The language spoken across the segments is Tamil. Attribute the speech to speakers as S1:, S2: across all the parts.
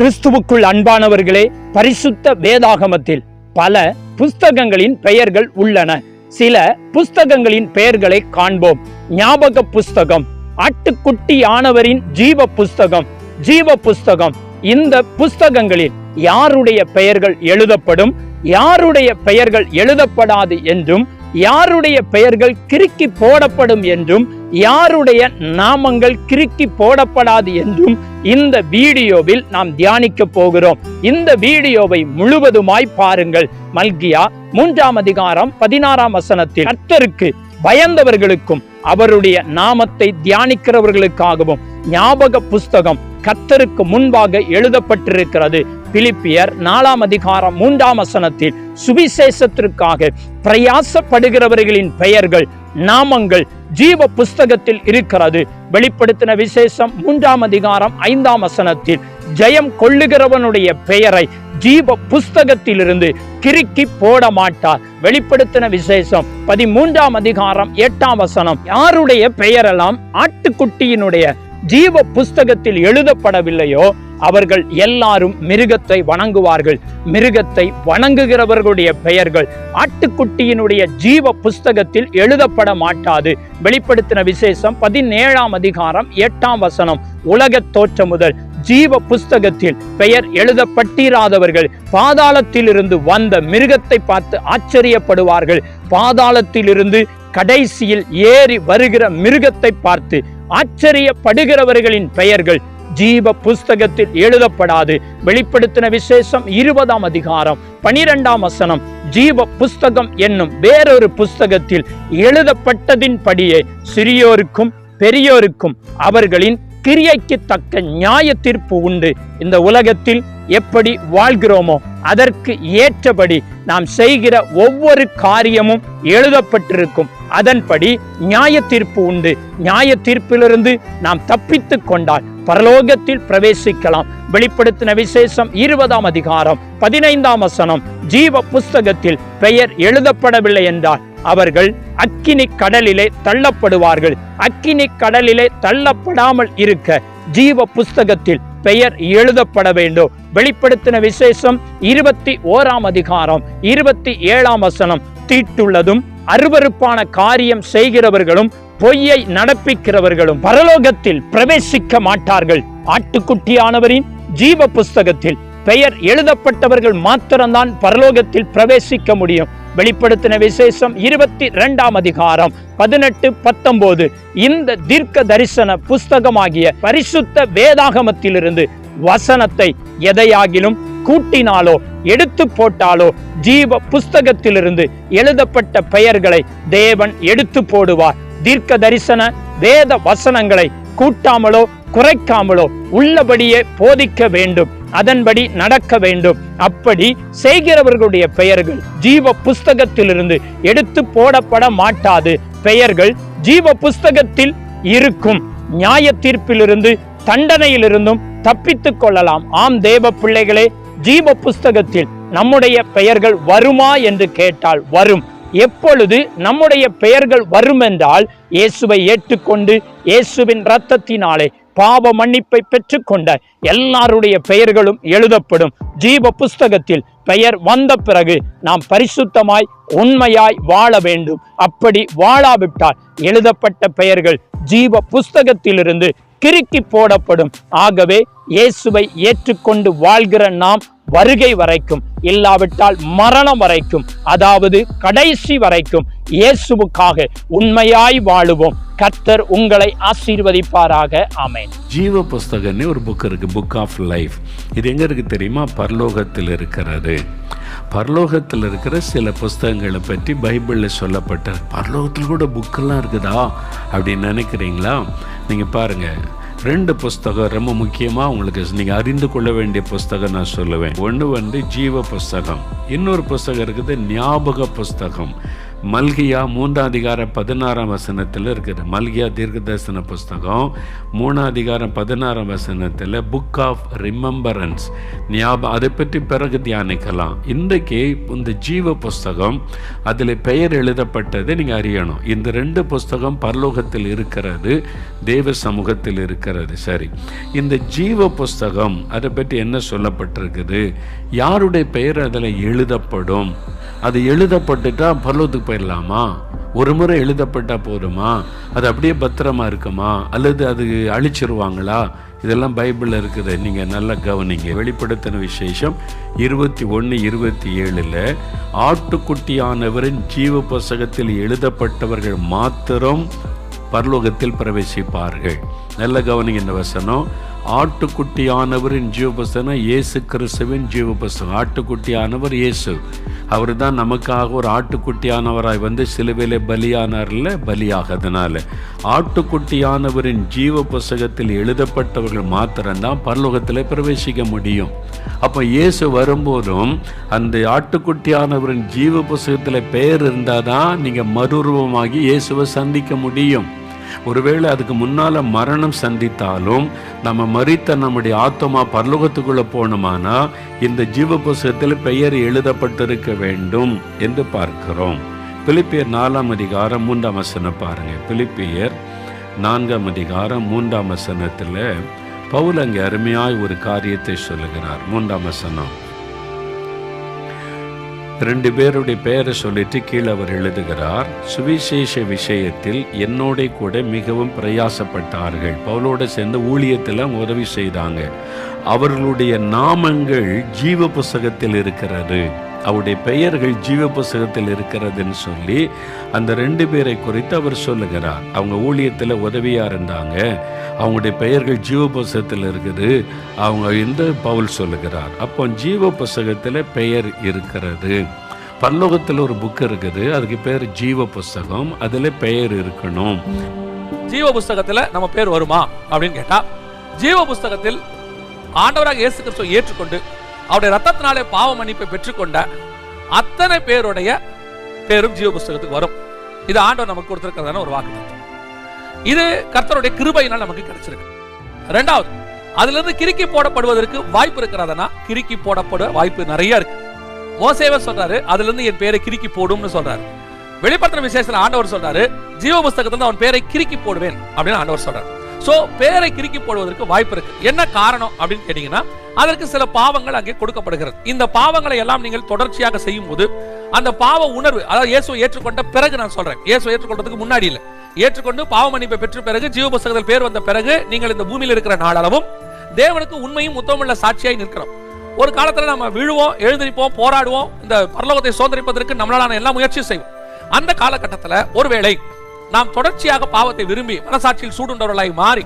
S1: கிறிஸ்துவுக்குள் அன்பானவர்களே பரிசுத்த வேதாகமத்தில் பல புஸ்தகங்களின் பெயர்கள் உள்ளன. சில புஸ்தகங்களின் பெயர்களை காண்போம். ஞாபக புஸ்தகம் ஆட்டுக்குட்டி ஆனவரின் ஜீவ புஸ்தகம் ஜீவ புஸ்தகம். இந்த புஸ்தகங்களில் யாருடைய பெயர்கள் எழுதப்படும் யாருடைய பெயர்கள் எழுதப்படாது என்றும் யாருடைய பெயர்கள் கிறுக்கி போடப்படும் என்றும் யாருடைய நாமங்கள் கிறுக்கி போடப்படாது என்றும் இந்த வீடியோவில் நாம் தியானிக்க போகிறோம். இந்த வீடியோவை முழுவதுமாய் பாருங்கள். மல்கியா மூன்றாம் அதிகாரம் பதினாறாம் வசனத்தில் கர்த்தருக்கு பயந்தவர்களுக்கும் அவருடைய நாமத்தை தியானிக்கிறவர்களுக்காகவும் ஞாபக புஸ்தகம் கர்த்தருக்கு முன்பாக எழுதப்பட்டிருக்கிறது. பிலிப்பியர் நாலாம் அதிகாரம் மூன்றாம் வசனத்தில் சுவிசேஷத்திற்காக பிரயாசப்படுகிறவர்களின் பெயர்கள் நாமங்கள் ஜீவ புஸ்தகத்தில் இருக்கிறது. வெளிப்படுத்தின விசேஷம் மூன்றாம் அதிகாரம் ஐந்தாம் வசனத்தில் ஜெயம் கொள்ளுகிறவனுடைய பெயரை ஜீவ புஸ்தகத்திலிருந்து கிறுக்கி போட மாட்டார். வெளிப்படுத்தின விசேஷம் பதிமூன்றாம் அதிகாரம் எட்டாம் வசனம் யாருடைய பெயரெல்லாம் ஆட்டுக்குட்டியினுடைய ஜீவ புஸ்தகத்தில் எழுதப்படவில்லையோ அவர்கள் எல்லாரும் மிருகத்தை வணங்குவார்கள். மிருகத்தை வணங்குகிறவர்களுடைய பெயர்கள் ஆட்டுக்குட்டியினுடைய ஜீவ புஸ்தகத்தில் எழுதப்பட மாட்டாது. வெளிப்படுத்தின விசேஷம் பதினேழாம் அதிகாரம் எட்டாம் வசனம். உலக தோற்றம் முதல் ஜீவ புஸ்தகத்தில் பெயர் எழுதப்பட்டிராதவர்கள் பாதாளத்திலிருந்து வந்த மிருகத்தை பார்த்து ஆச்சரியப்படுவார்கள். பாதாளத்திலிருந்து கடைசியில் ஏறி வருகிற மிருகத்தை பார்த்து ஆச்சரியப்படுகிறவர்களின் பெயர்கள் ஜீவ புஸ்தகத்தில் எழுதப்படாது. வெளிப்படுத்தின விசேஷம் இருபதாம் அதிகாரம் பனிரெண்டாம் வசனம். ஜீவ புஸ்தகம் என்னும் வேறொரு புஸ்தகத்தில் எழுதப்பட்டதின் படியே சிறியோருக்கும் பெரியோருக்கும் அவர்களின் கிரியைக்கு தக்க நியாய தீர்ப்பு உண்டு. இந்த உலகத்தில் எப்படி வாழ்கிறோமோ அதற்கு ஏற்றபடி நாம் செய்கிற ஒவ்வொரு காரியமும் எழுதப்பட்டிருக்கும். அதன்படி நியாய தீர்ப்பு உண்டு. நியாய தீர்ப்பிலிருந்து நாம் தப்பித்து கொண்டால் பரலோகத்தில் பிரவேசிக்கலாம். வெளிப்படுத்தின விசேஷம் இருபதாம் அதிகாரம் பதினைந்தாம் வசனம். ஜீவ புஸ்தகத்தில் பெயர் எழுதப்படவில்லை என்றால் அவர்கள் அக்கினி கடலிலே தள்ளப்படுவார்கள். அக்கினி கடலிலே தள்ளப்படாமல் இருக்க ஜீவ புஸ்தகத்தில் பெயர் எழுதப்பட வேண்டும். வெளிப்படுத்தின விசேஷம் இருபத்தி ஓராம் அதிகாரம் இருபத்தி ஏழாம் வசனம். தீட்டுள்ளதும் அருவருப்பான காரியம் செய்கிறவர்களும் பொய்யை நடப்பிக்கிறவர்களும் பரலோகத்தில் பிரவேசிக்க மாட்டார்கள். ஆட்டுக்குட்டியானவரின் ஜீவ புஸ்தகத்தில் பெயர் எழுதப்பட்டவர்கள் மாத்திரம்தான் பரலோகத்தில் பிரவேசிக்க முடியும். வெளிப்படுத்தின விசேஷம் இருபத்தி இரண்டாம் அதிகாரம் பதினெட்டு பத்தொன்பது. இந்த தீர்க்க தரிசன புஸ்தகமாகிய பரிசுத்த வேதாகமத்திலிருந்து வசனத்தை எதையாகிலும் கூட்டினாலோ எடுத்து போட்டாலோ ஜீவ புஸ்தகத்திலிருந்து எழுதப்பட்ட பெயர்களை தேவன் எடுத்து போடுவார். தீர்க்க தரிசன வேத வசனங்களை கூட்டாமலோ குறைக்காமலோ உள்ளபடியே போதிக்க வேண்டும். அதன்படி நடக்க வேண்டும். அப்படி செய்கிறவர்களுடைய பெயர்கள் ஜீவ புஸ்தகத்திலிருந்து எடுத்து போடப்பட மாட்டாது. பெயர்கள் ஜீவ புஸ்தகத்தில் இருக்கும். நியாய தீர்ப்பிலிருந்து தண்டனையிலிருந்தும் தப்பித்துக் கொள்ளலாம். ஆம் தேவ பிள்ளைகளே ஜீவ புஸ்தகத்தில் நம்முடைய பெயர்கள் வருமா என்று கேட்டால் வரும். எப்பொழுது நம்முடைய பெயர்கள் வரும் என்றால் இயேசுவை ஏற்றுக்கொண்டு இயேசுவின் இரத்தத்தினாலே பாவ மன்னிப்பை பெற்றுக்கொண்ட எல்லாருடைய பெயர்களும் எழுதப்படும். ஜீவ புஸ்தகத்தில் பெயர் வந்த பிறகு நாம் பரிசுத்தமாய் உண்மையாய் வாழ வேண்டும். அப்படி வாழாவிட்டால் எழுதப்பட்ட பெயர்கள் ஜீவ புஸ்தகத்திலிருந்து கிறுக்கி போடப்படும். ஆகவே இயேசுவை ஏற்றுக்கொண்டு வாழ்கிற நாம் வருகை வரைக்கும் இல்லாவிட்டால் மரணம் வரைக்கும் அதாவது கடைசி வரைக்கும் இயேசுவுக்காக உண்மையாய் வாழுவோம். கர்த்தர் உங்களை ஆசீர்வதிப்பாராக. அமேன்
S2: ஜீவ புஸ்தகம்னு ஒரு புக் இருக்கு புக் ஆஃப் லைஃப் இது எங்க இருக்கு தெரியுமா? பரலோகத்தில் இருக்கிறது. பரலோகத்தில் இருக்கிற சில புஸ்தகங்களை பற்றி பைபிளில் சொல்லப்பட்ட பரலோகத்தில் கூட புக்கெல்லாம் இருக்குதா அப்படின்னு நினைக்கிறீங்களா? நீங்கள் பாருங்கள் ரெண்டு புஸ்தகம் ரொம்ப முக்கியமாக உங்களுக்கு நீங்கள் அறிந்து கொள்ள வேண்டிய புஸ்தகம் நான் சொல்லுவேன். ஒன்று வந்து ஜீவ புஸ்தகம். இன்னொரு புஸ்தகம் இருக்குது ஞாபக புஸ்தகம். மல்கியா மூன்றாம் அதிகாரம் பதினாறாம் வசனத்தில் இருக்குது. மல்கியா தீர்க்கதரிசன புஸ்தகம் மூணாம் அதிகாரம் பதினாறாம் வசனத்தில் புக் ஆஃப் ரிமெம்பரன்ஸ் ஞாபகம் அதை பற்றி பிறகு தியானிக்கலாம். இன்றைக்கு இந்த ஜீவ புஸ்தகம் அதில் பெயர் எழுதப்பட்டதை நீங்கள் அறியணும். இந்த ரெண்டு புஸ்தகம் பரலோகத்தில் இருக்கிறது தேவ சமூகத்தில் இருக்கிறது. சரி. இந்த ஜீவ புஸ்தகம் அதை பற்றி என்ன சொல்லப்பட்டிருக்குது? யாருடைய பெயர் அதில் எழுதப்படும்? அது எழுதப்பட்டுட்டா பரலோகத்துக்கு போயிடலாமா? ஒரு முறை எழுதப்பட்டா போதுமா? அது அப்படியே பத்திரமா இருக்குமா? அல்லது அது அழிச்சிருவாங்களா? இதெல்லாம் பைபிளில் இருக்குது. நீங்கள் நல்லா கவனிங்க. வெளிப்படுத்தின விசேஷம் இருபத்தி ஒன்று இருபத்தி ஏழில் ஆட்டுக்குட்டியானவரின் ஜீவ புஸ்தகத்தில் எழுதப்பட்டவர்கள் மாத்திரம் பரலோகத்தில் பிரவேசிப்பார்கள். நல்ல கவனிங்க இந்த வசனம். ஆட்டுக்குட்டியானவரின் ஜீவ இயேசு கிறிஸ்துவின் ஜீவ ஆட்டுக்குட்டியானவர் இயேசு. அவர் தான் நமக்காக ஒரு ஆட்டுக்குட்டியானவராய் வந்து சிலுவையிலே பலியானார்ல பலியாகிறதுனால ஆட்டுக்குட்டியானவரின் ஜீவ புஸ்தகத்தில் எழுதப்பட்டவர்கள் மாத்திரம்தான் பரலோகத்தில் பிரவேசிக்க முடியும். அப்போ இயேசு வரும்போதும் அந்த ஆட்டுக்குட்டியானவரின் ஜீவ புஸ்தகத்தில் பெயர் இருந்தால் தான் நீங்கள் மறுரூபமாகி இயேசுவை சந்திக்க முடியும். ஒருவேளை அதுக்கு முன்னால மரணம் சந்தித்தாலும் நம்ம மறித்த நம்முடைய ஆத்மா பரலோகத்துக்குள்ளே போனோமானா இந்த ஜீவ புஸ்தகத்தில் பெயர் எழுதப்பட்டிருக்க வேண்டும் என்று பார்க்கிறோம். பிலிப்பியர் நாலாம் அதிகாரம் மூன்றாம் வசனம் பாருங்க. பிலிப்பியர் நான்காம் அதிகாரம் மூன்றாம் வசனத்தில் பவுல் அங்கே அருமையாய் ஒரு காரியத்தை சொல்லுகிறார். மூன்றாம் வசனம். ரெண்டு பேருடைய பெயரை சொல்லிட்டு கீழே அவர் எழுதுகிறார். சுவிசேஷ விஷயத்தில் என்னோட கூட மிகவும் பிரயாசப்பட்டார்கள். பவுலோட சேர்ந்து ஊழியத்தில் உதவி செய்தாங்க. அவர்களுடைய நாமங்கள் ஜீவ புஸ்தகத்தில் இருக்கிறது. அவருடைய பெயர்கள் ஜீவ புஸ்தகத்தில் இருக்கிறதுன்னு சொல்லி அந்த ரெண்டு பேரை குறித்து அவர் சொல்லுகிறார். அவங்க ஊழியத்தில் உதவியா இருந்தாங்க. அவங்களுடைய பெயர்கள் ஜீவ புஸ்தகத்தில் இருக்குது. அவங்க எந்த பவுல் சொல்லுகிறார். அப்போ ஜீவ புஸ்தகத்தில் பெயர் இருக்கிறது. பல்லோகத்தில் ஒரு புக் இருக்குது. அதுக்கு பேர் ஜீவ புஸ்தகம் அதில் பெயர் இருக்கணும்.
S3: ஜீவ புஸ்தகத்துல நம்ம பேர் வருமா? அப்படின்னு கேட்டா ஜீவ புஸ்தகத்தில் ஆண்டவராக இயேசு கிறிஸ்துவை ஏற்றுக்கொண்டு அவருடைய ரத்தத்தினாலே பாவ மன்னிப்பை பெற்றுக்கொண்ட அத்தனை பேருடைய பேரும் ஜீவ புஸ்தகத்துக்கு வரும். இது ஆண்டவர் நமக்கு கொடுத்திருக்கிறதான ஒரு வாக்கு இது கர்த்தருடைய கிருபையினால் நமக்கு கிடைச்சிருக்கு. ரெண்டாவது அதுல இருந்து கிறுக்கி போடப்படுவதற்கு வாய்ப்பு இருக்கிறதனா? கிறுக்கி போடப்பட வாய்ப்பு நிறைய இருக்கு. மோசேவே சொல்றாரு அதுல இருந்து என் பேரை கிறுக்கி போடும்னு சொல்றாரு. வெளிப்படுத்தின விசேஷத்தில் ஆண்டவர் சொல்றாரு ஜீவ புஸ்தகத்துல அவன் பேரை கிறுக்கி போடுவேன். அப்படின்னு ஆண்டவர் சொல்றாரு. ஸோ பேரை கிறுக்கி போடுவதற்கு வாய்ப்பு இருக்கு. என்ன காரணம் அப்படின்னு கேட்டீங்கன்னா அதற்கு சில பாவங்கள் அங்கே கொடுக்கப்படுகிறது. இந்த பாவங்களை எல்லாம் நீங்கள் தொடர்ச்சியாக செய்யும் போது அந்த பாவ உணர்வு அதாவது இயேசுவை ஏற்றுக்கொண்ட பிறகு நான் சொல்றேன். இயேசுவை ஏற்றுக்கொண்டதுக்கு முன்னாடி இல்லை. ஏற்றுக்கொண்டு பாவ மன்னிப்பை பெற்ற பிறகு ஜீவ புஸ்தகத்தில் பேர் வந்த பிறகு நீங்கள் இந்த பூமியில் இருக்கிற நாளளவும் தேவனுக்கு உண்மையும் உத்தமுள்ள சாட்சியாய் நிற்கிறோம். ஒரு காலத்துல நம்ம விழுவோம் எழுந்திருப்போம் போராடுவோம் இந்த பரலோகத்தை சோதரிப்பதற்கு நம்மளால எல்லா முயற்சியும் செய்வோம். அந்த காலகட்டத்துல ஒருவேளை நாம் தொடர்ச்சியாக பாவத்தை விரும்பி மனசாட்சியில் சூடுண்டவர்களாய் மாறி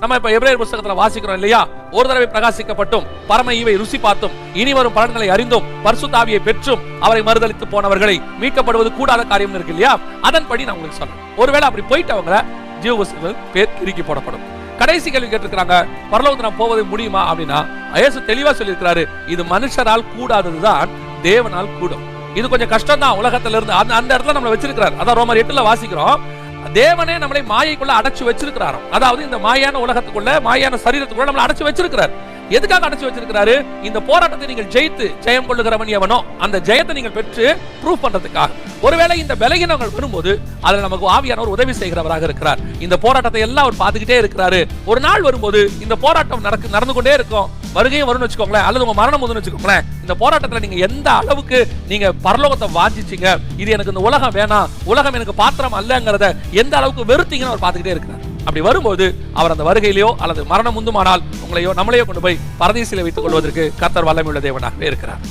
S3: நம்ம இப்ப எபிரேயர் புஸ்தகத்துல வாசிக்கிறோம் இல்லையா? ஒரு தடவை பிரகாசிக்கப்பட்டும் பரம ஈவை ருசி பார்த்தும் இனி வரும் பலன்களை அறிந்தும் பரிசுத்தாவியை பெற்றும் அவரை மறுதளித்து போனவர்களை மீட்கப்படுவது கூடாத காரியம் இருக்கு இல்லையா? அதன்படி நான் உங்களுக்கு சொல்றேன். ஒருவேளை அப்படி போயிட்டவங்கள ஜீவ புஸ்தகத்தில் பேர் இறுக்கி போடப்படும். கடைசி கேள்வி கேட்டிருக்கிறாங்க பரலோகத்து நான் போவது முடியுமா? அப்படின்னா இயேசு தெளிவா சொல்லியிருக்கிறாரு இது மனுஷரால் கூடாததுதான் தேவனால் கூடும். இது கொஞ்சம் கஷ்டம் தான் உலகத்துல இருந்து அந்த அந்த இடத்துல நம்மளை வச்சிருக்கிறார். அதான் ரோமர் எட்டுல வாசிக்கிறோம். தேவனே நம்மளை மாயைக்குள்ள அடைச்சு வச்சிருக்கிறாராம். அதாவது இந்த மாயான உலகத்துக்குள்ள மாயான சரீரத்துக்குள்ள நம்மளை அடைச்சு வச்சிருக்கிறார். எதுக்காக அடைச்சு வச்சிருக்கிறாரு? இந்த போராட்டத்தை நீங்கள் ஜெயித்து ஜெயம் கொள்ளுகிறவன் எவனோ அந்த ஜெயத்தை நீங்கள் பெற்று ப்ரூவ் பண்றதுக்காக. ஒருவேளை இந்த பலகீனங்கள் வரும்போது அதுல நமக்கு ஆவியானவர் உதவி செய்கிறவராக இருக்கிறார். இந்த போராட்டத்தை எல்லாம் அவர் பார்த்துக்கிட்டே இருக்கிறாரு. ஒரு நாள் வரும்போது இந்த போராட்டம் நடக்கு நடந்து கொண்டே இருக்கும். வருகையும் வரும்னு வச்சுக்கோங்களேன் அல்லது உங்க மரணம் வரும்னு வச்சுக்கோங்களேன் இந்த போராட்டத்துல நீங்க எந்த அளவுக்கு நீங்க பரலோகத்தை வாஞ்சிச்சிங்க? இது எனக்கு இந்த உலகம் வேணாம் உலகம் எனக்கு பாத்திரம் அல்லங்கிறத எந்த அளவுக்கு வெறுத்தீங்கன்னு அவர் பார்த்துக்கிட்டே இருக்கிறார். அப்படி வரும்போது அவர் அந்த வருகையிலையோ அல்லது மரணம் முந்துமானால் உங்களையோ நம்மளையோ கொண்டு போய் பரதேசியில வைத்துக் கொள்வதற்கு கத்தர் வல்லமையுள்ள தேவனாகவே இருக்கிறார்.